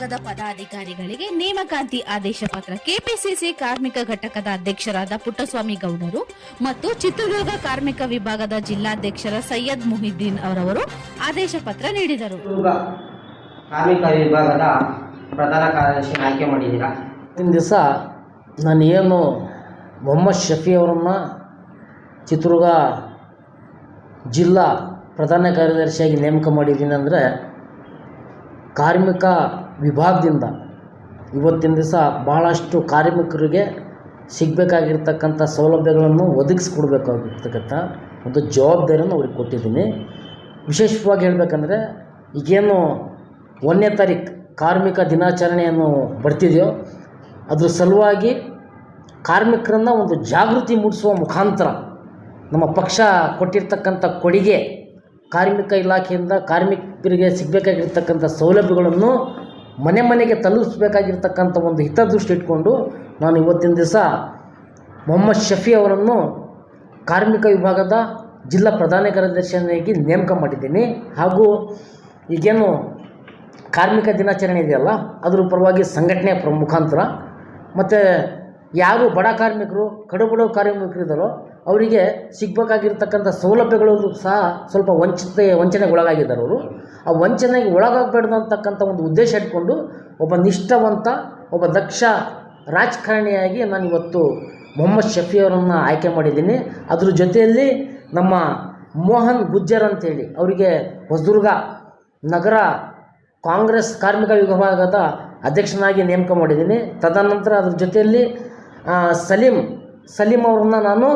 ವಿಭಾಗದ ಪದಾಧಿಕಾರಿಗಳಿಗೆ ನೇಮಕಾತಿ ಆದೇಶ ಪತ್ರ. ಕೆಪಿಸಿಸಿ ಕಾರ್ಮಿಕ ಘಟಕದ ಅಧ್ಯಕ್ಷರಾದ ಪುಟ್ಟಸ್ವಾಮಿ ಗೌಡರು ಮತ್ತು ಚಿತ್ರದುರ್ಗ ಕಾರ್ಮಿಕ ವಿಭಾಗದ ಜಿಲ್ಲಾಧ್ಯಕ್ಷರ ಸೈಯದ್ ಮುಹಿದ್ದೀನ್ ಅವರವರು ಆದೇಶ ಪತ್ರ ನೀಡಿದರು. ಕಾರ್ಮಿಕ ವಿಭಾಗದ ಪ್ರಧಾನ ಕಾರ್ಯದರ್ಶಿ ಆಯ್ಕೆ ಮಾಡಿದ್ದೀರಾ? ಇಂದಿನ ದಿವಸ ನಾನು ಏನು ಮೊಹಮ್ಮದ್ ಶಫಿ ಅವರನ್ನು ಚಿತ್ರದುರ್ಗ ಜಿಲ್ಲಾ ಪ್ರಧಾನ ಕಾರ್ಯದರ್ಶಿಯಾಗಿ ನೇಮಕ ಮಾಡಿದ್ದೀನಿ ಅಂದರೆ ಕಾರ್ಮಿಕ ವಿಭಾಗದಿಂದ ಇವತ್ತಿನ ದಿವಸ ಭಾಳಷ್ಟು ಕಾರ್ಮಿಕರಿಗೆ ಸಿಗಬೇಕಾಗಿರ್ತಕ್ಕಂಥ ಸೌಲಭ್ಯಗಳನ್ನು ಒದಗಿಸ್ಕೊಡ್ಬೇಕಾಗಿರ್ತಕ್ಕಂಥ ಒಂದು ಜವಾಬ್ದಾರಿಯನ್ನು ಅವ್ರಿಗೆ ಕೊಟ್ಟಿದ್ದೀನಿ. ವಿಶೇಷವಾಗಿ ಹೇಳಬೇಕಂದ್ರೆ, ಈಗೇನು ಒಂದನೇ ತಾರೀಕು ಕಾರ್ಮಿಕ ದಿನಾಚರಣೆಯನ್ನು ಬರ್ತಿದೆಯೋ, ಅದ್ರ ಸಲುವಾಗಿ ಕಾರ್ಮಿಕರನ್ನು ಒಂದು ಜಾಗೃತಿ ಮೂಡಿಸುವ ಮುಖಾಂತರ ನಮ್ಮ ಪಕ್ಷ ಕೊಟ್ಟಿರ್ತಕ್ಕಂಥ ಕೊಡುಗೆ ಕಾರ್ಮಿಕ ಇಲಾಖೆಯಿಂದ ಕಾರ್ಮಿಕರಿಗೆ ಸಿಗಬೇಕಾಗಿರ್ತಕ್ಕಂಥ ಸೌಲಭ್ಯಗಳನ್ನು ಮನೆ ಮನೆಗೆ ತಲುಪಿಸ್ಬೇಕಾಗಿರ್ತಕ್ಕಂಥ ಒಂದು ಹಿತದೃಷ್ಟಿ ಇಟ್ಕೊಂಡು ನಾನು ಇವತ್ತಿನ ದಿವಸ ಮೊಹಮ್ಮದ್ ಶಫಿ ಅವರನ್ನು ಕಾರ್ಮಿಕ ವಿಭಾಗದ ಜಿಲ್ಲಾ ಪ್ರಧಾನ ಕಾರ್ಯದರ್ಶಿಯಾಗಿ ನೇಮಕ ಮಾಡಿದ್ದೀನಿ. ಹಾಗೂ ಈಗೇನು ಕಾರ್ಮಿಕ ದಿನಾಚರಣೆ ಇದೆಯಲ್ಲ, ಅದರ ಪರವಾಗಿ ಸಂಘಟನೆ ಮುಖಾಂತರ ಮತ್ತು ಯಾರು ಬಡ ಕಾರ್ಮಿಕರು ಕಡುಬಡ ಕಾರ್ಮಿಕರು ಇದ್ದಾರೋ ಅವರಿಗೆ ಸಿಗ್ಬೇಕಾಗಿರ್ತಕ್ಕಂಥ ಸೌಲಭ್ಯಗಳು ಸಹ ಸ್ವಲ್ಪ ವಂಚಿತೆ ವಂಚನೆಗೆ ಒಳಗಾಗಿದ್ದಾರೆ ಅವರು. ಆ ವಂಚನೆಗೆ ಒಳಗಾಗಬಾರ್ದು ಅಂತಕ್ಕಂಥ ಒಂದು ಉದ್ದೇಶ ಇಟ್ಕೊಂಡು ಒಬ್ಬ ನಿಷ್ಠಾವಂತ, ಒಬ್ಬ ದಕ್ಷ ರಾಜಕಾರಣಿಯಾಗಿ ನಾನು ಇವತ್ತು ಮೊಹಮ್ಮದ್ ಶಫಿ ಅವರನ್ನು ಆಯ್ಕೆ ಮಾಡಿದ್ದೀನಿ. ಅದ್ರ ಜೊತೆಯಲ್ಲಿ ನಮ್ಮ ಮೋಹನ್ ಗುಜ್ಜರ್ ಅಂತೇಳಿ ಅವರಿಗೆ ಹೊಸದುರ್ಗ ನಗರ ಕಾಂಗ್ರೆಸ್ ಕಾರ್ಮಿಕ ವಿಭಾಗದ ಅಧ್ಯಕ್ಷನಾಗಿ ನೇಮಕ ಮಾಡಿದ್ದೀನಿ. ತದನಂತರ ಅದ್ರ ಜೊತೆಯಲ್ಲಿ ಸಲೀಂ ಸಲೀಂ ಅವ್ರನ್ನ ನಾನು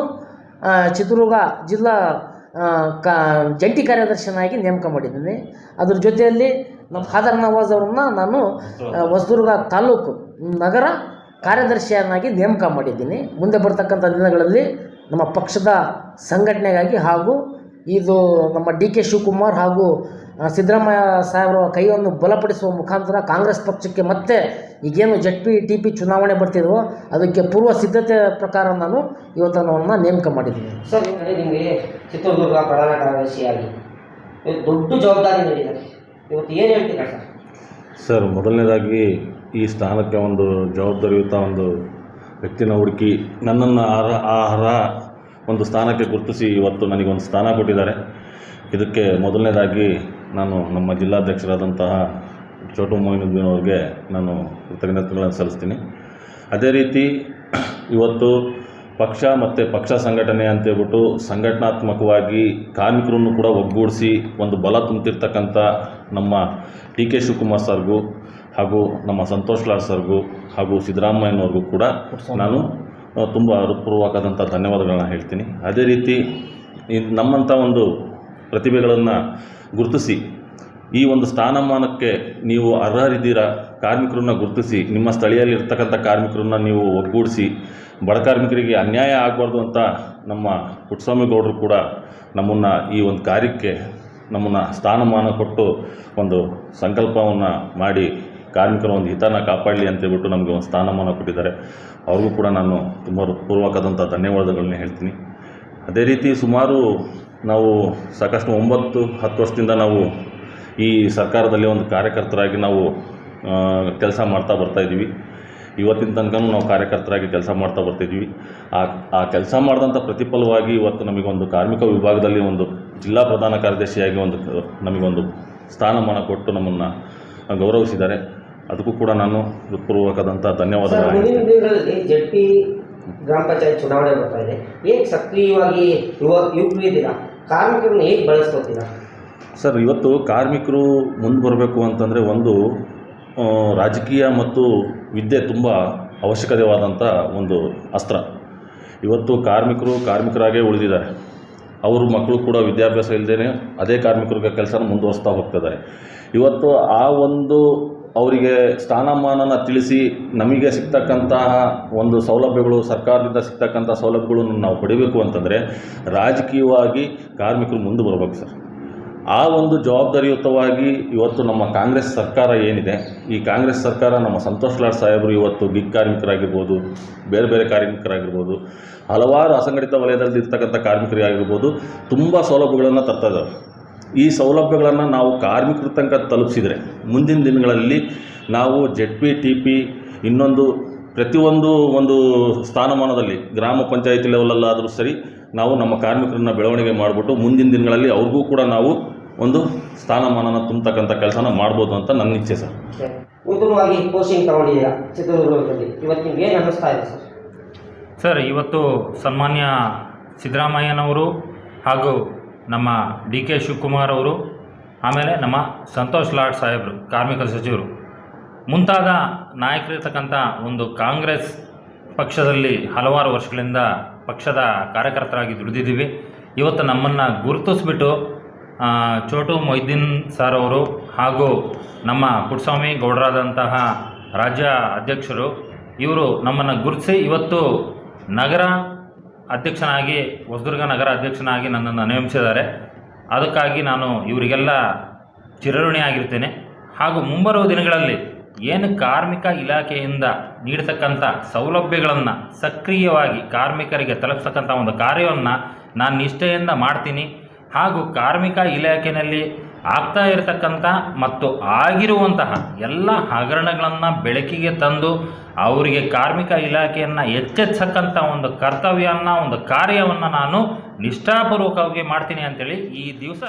ಚಿತ್ರದುರ್ಗ ಜಿಲ್ಲಾ ಕಾ, ಜಂಟಿ ಕಾರ್ಯದರ್ಶಿಯನ್ನಾಗಿ ನೇಮಕ ಮಾಡಿದ್ದೀನಿ. ಅದ್ರ ಜೊತೆಯಲ್ಲಿ ನಮ್ಮ ಫಾದರ್ ನವಾಜ್ ಅವ್ರನ್ನ ನಾನು ಹೊಸದುರ್ಗ ತಾಲೂಕು ನಗರ ಕಾರ್ಯದರ್ಶಿಯನ್ನಾಗಿ ನೇಮಕ ಮಾಡಿದ್ದೀನಿ. ಮುಂದೆ ಬರ್ತಕ್ಕಂಥ ದಿನಗಳಲ್ಲಿ ನಮ್ಮ ಪಕ್ಷದ ಸಂಘಟನೆಗಾಗಿ ಹಾಗೂ ಇದು ನಮ್ಮ ಡಿ ಕೆ ಶಿವಕುಮಾರ್ ಹಾಗೂ ಸಿದ್ದರಾಮಯ್ಯ ಸಾಹೇಬರ ಕೈಯನ್ನು ಬಲಪಡಿಸುವ ಮುಖಾಂತರ ಕಾಂಗ್ರೆಸ್ ಪಕ್ಷಕ್ಕೆ ಮತ್ತೆ ಈಗೇನು ಜಡ್ ಪಿ ಟಿ ಪಿ ಚುನಾವಣೆ ಬರ್ತಿದ್ವೋ ಅದಕ್ಕೆ ಪೂರ್ವ ಸಿದ್ಧತೆ ಪ್ರಕಾರ ನಾನು ಇವತ್ತನ್ನು ನೇಮಕ ಮಾಡಿದ್ದೀನಿ. ಸರ್ ನಿಮಗೆ ಚಿತ್ರದುರ್ಗ ಪ್ರಧಾನ ಕಾರ್ಯದರ್ಶಿಯಾಗಿ ಇವತ್ತು ದೊಡ್ಡ ಜವಾಬ್ದಾರಿ ನೀಡಿದ್ದಾರೆ. ಇವತ್ತು ಏನು ಹೇಳ್ತೀರಾ ಸರ್? ಸರ್ ಮೊದಲನೇದಾಗಿ ಈ ಸ್ಥಾನಕ್ಕೆ ಒಂದು ಜವಾಬ್ದಾರಿಯುತ ಒಂದು ವ್ಯಕ್ತಿನ ಹುಡುಕಿ ನನ್ನನ್ನು ಅರ್ಹ ಆ ಅರ್ಹ ಒಂದು ಸ್ಥಾನಕ್ಕೆ ಗುರುತಿಸಿ ಇವತ್ತು ನನಗೊಂದು ಸ್ಥಾನ ಕೊಟ್ಟಿದ್ದಾರೆ. ಇದಕ್ಕೆ ಮೊದಲನೇದಾಗಿ ನಾನು ನಮ್ಮ ಜಿಲ್ಲಾಧ್ಯಕ್ಷರಾದಂತಹ ಚೋಟು ಮೊಯಿನುದ್ದೀನ್ ಅವ್ರಿಗೆ ನಾನು ಕೃತಜ್ಞತೆಗಳನ್ನು ಸಲ್ಲಿಸ್ತೀನಿ. ಅದೇ ರೀತಿ ಇವತ್ತು ಪಕ್ಷ ಮತ್ತು ಪಕ್ಷ ಸಂಘಟನೆ ಅಂತೇಳ್ಬಿಟ್ಟು ಸಂಘಟನಾತ್ಮಕವಾಗಿ ಕಾರ್ಮಿಕರನ್ನು ಕೂಡ ಒಗ್ಗೂಡಿಸಿ ಒಂದು ಬಲ ತುಂಬ್ತಿರ್ತಕ್ಕಂಥ ನಮ್ಮ ಡಿ ಕೆ ಶಿವಕುಮಾರ್ ಸರ್ಗೂ ಹಾಗೂ ನಮ್ಮ ಸಂತೋಷ್ ಲಾಲ್ ಸರ್ಗೂ ಹಾಗೂ ಸಿದ್ದರಾಮಯ್ಯನವ್ರಿಗೂ ಕೂಡ ನಾನು ತುಂಬ ಹೃತ್ಪೂರ್ವಕವಾದಂಥ ಧನ್ಯವಾದಗಳನ್ನ ಹೇಳ್ತೀನಿ. ಅದೇ ರೀತಿ ನಮ್ಮಂಥ ಒಂದು ಪ್ರತಿಭೆಗಳನ್ನು ಗುರುತಿಸಿ ಈ ಒಂದು ಸ್ಥಾನಮಾನಕ್ಕೆ ನೀವು ಅರ್ಹರಿದ್ದೀರಾ? ಕಾರ್ಮಿಕರನ್ನ ಗುರುತಿಸಿ, ನಿಮ್ಮ ಸ್ಥಳೀಯಲ್ಲಿ ಇರ್ತಕ್ಕಂಥ ಕಾರ್ಮಿಕರನ್ನ ನೀವು ಒಗ್ಗೂಡಿಸಿ, ಬಡ ಕಾರ್ಮಿಕರಿಗೆ ಅನ್ಯಾಯ ಆಗಬಾರ್ದು ಅಂತ ನಮ್ಮ ಪುಟ್ಟಸ್ವಾಮಿ ಗೌಡರು ಕೂಡ ನಮ್ಮನ್ನು ಈ ಒಂದು ಕಾರ್ಯಕ್ಕೆ, ನಮ್ಮನ್ನು ಸ್ಥಾನಮಾನ ಕೊಟ್ಟು ಒಂದು ಸಂಕಲ್ಪವನ್ನು ಮಾಡಿ ಕಾರ್ಮಿಕರ ಒಂದು ಹಿತನ ಕಾಪಾಡಲಿ ಅಂತೇಳ್ಬಿಟ್ಟು ನಮಗೆ ಒಂದು ಸ್ಥಾನಮಾನ ಕೊಟ್ಟಿದ್ದಾರೆ. ಅವ್ರಿಗೂ ಕೂಡ ನಾನು ತುಂಬ ಪೂರ್ವಕದಂಥ ಧನ್ಯವಾದಗಳನ್ನ ಹೇಳ್ತೀನಿ. ಅದೇ ರೀತಿ ಸುಮಾರು ನಾವು ಸಾಕಷ್ಟು ಒಂಬತ್ತು, ಹತ್ತು ವರ್ಷದಿಂದ ನಾವು ಈ ಸರ್ಕಾರದಲ್ಲಿ ಒಂದು ಕಾರ್ಯಕರ್ತರಾಗಿ ನಾವು ಕೆಲಸ ಮಾಡ್ತಾ ಬರ್ತಾಯಿದ್ದೀವಿ ಇವತ್ತಿನ ತನಕನೂ ನಾವು ಕಾರ್ಯಕರ್ತರಾಗಿ ಕೆಲಸ ಮಾಡ್ತಾ ಬರ್ತಿದ್ವಿ ಆ ಆ ಕೆಲಸ ಮಾಡಿದಂಥ ಪ್ರತಿಫಲವಾಗಿ ಇವತ್ತು ನಮಗೊಂದು ಕಾರ್ಮಿಕ ವಿಭಾಗದಲ್ಲಿ ಒಂದು ಜಿಲ್ಲಾ ಪ್ರಧಾನ ಕಾರ್ಯದರ್ಶಿಯಾಗಿ ಒಂದು, ನಮಗೊಂದು ಸ್ಥಾನಮಾನ ಕೊಟ್ಟು ನಮ್ಮನ್ನು ಗೌರವಿಸಿದ್ದಾರೆ. ಅದಕ್ಕೂ ಕೂಡ ನಾನು ಹೃತ್ಪೂರ್ವಕದಂಥ ಧನ್ಯವಾದಗಳು. ಮುಂದಿನ ದಿನಗಳಲ್ಲಿ ಜಡ್ ಪಿ ಗ್ರಾಮ ಪಂಚಾಯತ್ ಚುನಾವಣೆ ಬರ್ತಾ ಇದೆ. ಹೇಗೆ ಸಕ್ರಿಯವಾಗಿ ಯುವ ಯುವ ಕಾರ್ಮಿಕರನ್ನ ಹೇಗೆ ಬಳಸ್ಕೊತೀರಾ? ಸರ್, ಇವತ್ತು ಕಾರ್ಮಿಕರು ಮುಂದೆ ಬರಬೇಕು ಅಂತಂದರೆ ಒಂದು ರಾಜಕೀಯ ಮತ್ತು ವಿದ್ಯೆ ತುಂಬ ಅವಶ್ಯಕತೆವಾದಂಥ ಒಂದು ಅಸ್ತ್ರ. ಇವತ್ತು ಕಾರ್ಮಿಕರು ಕಾರ್ಮಿಕರಾಗೇ ಉಳಿದಿದ್ದಾರೆ. ಅವ್ರ ಮಕ್ಕಳು ಕೂಡ ವಿದ್ಯಾಭ್ಯಾಸ ಇಲ್ಲದೇ ಅದೇ ಕಾರ್ಮಿಕರಿಗೆ ಕೆಲಸನ ಮುಂದುವರಿಸ್ತಾ ಹೋಗ್ತಿದ್ದಾರೆ ಇವತ್ತು ಆ ಒಂದು ಅವರಿಗೆ ಸ್ಥಾನಮಾನನ ತಿಳಿಸಿ ನಮಗೆ ಸಿಗ್ತಕ್ಕಂತಹ ಒಂದು ಸೌಲಭ್ಯಗಳು, ಸರ್ಕಾರದಿಂದ ಸಿಗ್ತಕ್ಕಂಥ ಸೌಲಭ್ಯಗಳನ್ನು ನಾವು ಪಡಿಬೇಕು ಅಂತಂದರೆ ರಾಜಕೀಯವಾಗಿ ಕಾರ್ಮಿಕರು ಮುಂದೆ ಬರಬೇಕು ಸರ್. ಆ ಒಂದು ಜವಾಬ್ದಾರಿಯುತವಾಗಿ ಇವತ್ತು ನಮ್ಮ ಕಾಂಗ್ರೆಸ್ ಸರ್ಕಾರ ಏನಿದೆ, ಈ ಕಾಂಗ್ರೆಸ್ ಸರ್ಕಾರ ನಮ್ಮ ಸಂತೋಷ್ ಲಾಡ್ ಸಾಹೇಬರು ಇವತ್ತು ಗಿಗ್ ಕಾರ್ಮಿಕರಾಗಿರ್ಬೋದು, ಬೇರೆ ಬೇರೆ ಕಾರ್ಮಿಕರಾಗಿರ್ಬೋದು, ಹಲವಾರು ಅಸಂಘಟಿತ ವಲಯದಲ್ಲಿ ಇರ್ತಕ್ಕಂಥ ಕಾರ್ಮಿಕರಿಗಾಗಿರ್ಬೋದು, ತುಂಬ ಸೌಲಭ್ಯಗಳನ್ನು ತರ್ತಾ ಈ ಸೌಲಭ್ಯಗಳನ್ನು ನಾವು ಕಾರ್ಮಿಕರ ತನಕ ತಲುಪಿಸಿದರೆ ಮುಂದಿನ ದಿನಗಳಲ್ಲಿ ನಾವು ಜೆಡ್ ಪಿ ಟಿ ಪಿ ಇನ್ನೊಂದು ಪ್ರತಿಯೊಂದು ಒಂದು ಸ್ಥಾನಮಾನದಲ್ಲಿ ಗ್ರಾಮ ಪಂಚಾಯಿತಿ ಲೆವೆಲಲ್ಲಾದರೂ ಸರಿ ನಾವು ನಮ್ಮ ಕಾರ್ಮಿಕರನ್ನ ಬೆಳವಣಿಗೆ ಮಾಡಿಬಿಟ್ಟು ಮುಂದಿನ ದಿನಗಳಲ್ಲಿ ಅವ್ರಿಗೂ ಕೂಡ ನಾವು ಒಂದು ಸ್ಥಾನಮಾನನ ತುಂಬತಕ್ಕಂಥ ಕೆಲಸನ ಮಾಡ್ಬೋದು ಅಂತ ನನ್ನ ಇಚ್ಛೆ ಸರ್. ಉತ್ತಮವಾಗಿ ಕೋಚಿಂಗ್ ತಗೊಂಡಿದ್ದೀರಾ ಚಿತ್ರದುರ್ಗದಲ್ಲಿ. ಇವತ್ತು ನಿಮ್ಗೆ ಏನು ಅನ್ನಿಸ್ತಾ ಇದೆ ಸರ್? ಸರ್ ಇವತ್ತು ಸನ್ಮಾನ್ಯ ಸಿದ್ದರಾಮಯ್ಯನವರು ಹಾಗೂ ನಮ್ಮ ಡಿ ಕೆ ಶಿವಕುಮಾರ್ ಅವರು ಆಮೇಲೆ ನಮ್ಮ ಸಂತೋಷ್ ಲಾಡ್ ಸಾಹೇಬರು ಕಾರ್ಮಿಕ ಸಚಿವರು. ಮುಂತಾದ ನಾಯಕರಿರ್ತಕ್ಕಂಥ ಒಂದು ಕಾಂಗ್ರೆಸ್ ಪಕ್ಷದಲ್ಲಿ ಹಲವಾರು ವರ್ಷಗಳಿಂದ ಪಕ್ಷದ ಕಾರ್ಯಕರ್ತರಾಗಿ ದುಡಿದಿದ್ದೀವಿ. ಇವತ್ತು ನಮ್ಮನ್ನು ಗುರುತಿಸ್ಬಿಟ್ಟು ಚೋಟು ಮೊಯ್ದೀನ್ ಸರ್ ಅವರು ಹಾಗೂ ನಮ್ಮ ಪುಟ್ಸ್ವಾಮಿ ಗೌಡರಾದಂತಹ ರಾಜ್ಯ ಅಧ್ಯಕ್ಷರು, ಇವರು ನಮ್ಮನ್ನು ಗುರುತಿಸಿ ಇವತ್ತು ನಗರ ಅಧ್ಯಕ್ಷನಾಗಿ, ಹೊಸದುರ್ಗ ನಗರ ಅಧ್ಯಕ್ಷನಾಗಿ ನನ್ನನ್ನು ನೇಮಿಸಿದ್ದಾರೆ. ಅದಕ್ಕಾಗಿ ನಾನು ಇವರಿಗೆಲ್ಲ ಚಿರಋಣಿಯಾಗಿರ್ತೇನೆ. ಹಾಗೂ ಮುಂಬರುವ ದಿನಗಳಲ್ಲಿ ಏನು ಕಾರ್ಮಿಕ ಇಲಾಖೆಯಿಂದ ನೀಡತಕ್ಕಂಥ ಸೌಲಭ್ಯಗಳನ್ನು ಸಕ್ರಿಯವಾಗಿ ಕಾರ್ಮಿಕರಿಗೆ ತಲುಪಿಸ್ತಕ್ಕಂಥ ಒಂದು ಕಾರ್ಯವನ್ನು ನಾನು ನಿಷ್ಠೆಯಿಂದ ಮಾಡ್ತೀನಿ. ಹಾಗೂ ಕಾರ್ಮಿಕ ಇಲಾಖೆಯಲ್ಲಿ ಆಗ್ತಾ ಇರತಕ್ಕಂಥ ಮತ್ತು ಆಗಿರುವಂತಹ ಎಲ್ಲ ಹಗರಣಗಳನ್ನು ಬೆಳಕಿಗೆ ತಂದು ಅವರಿಗೆ ಕಾರ್ಮಿಕ ಇಲಾಖೆಯನ್ನು ಎಚ್ಚೆತ್ತಕ್ಕಂಥ ಒಂದು ಕರ್ತವ್ಯವನ್ನು ಒಂದು ಕಾರ್ಯವನ್ನು ನಾನು ನಿಷ್ಠಾಪೂರ್ವಕವಾಗಿ ಮಾಡ್ತೀನಿ ಅಂತೇಳಿ ಈ ದಿವಸ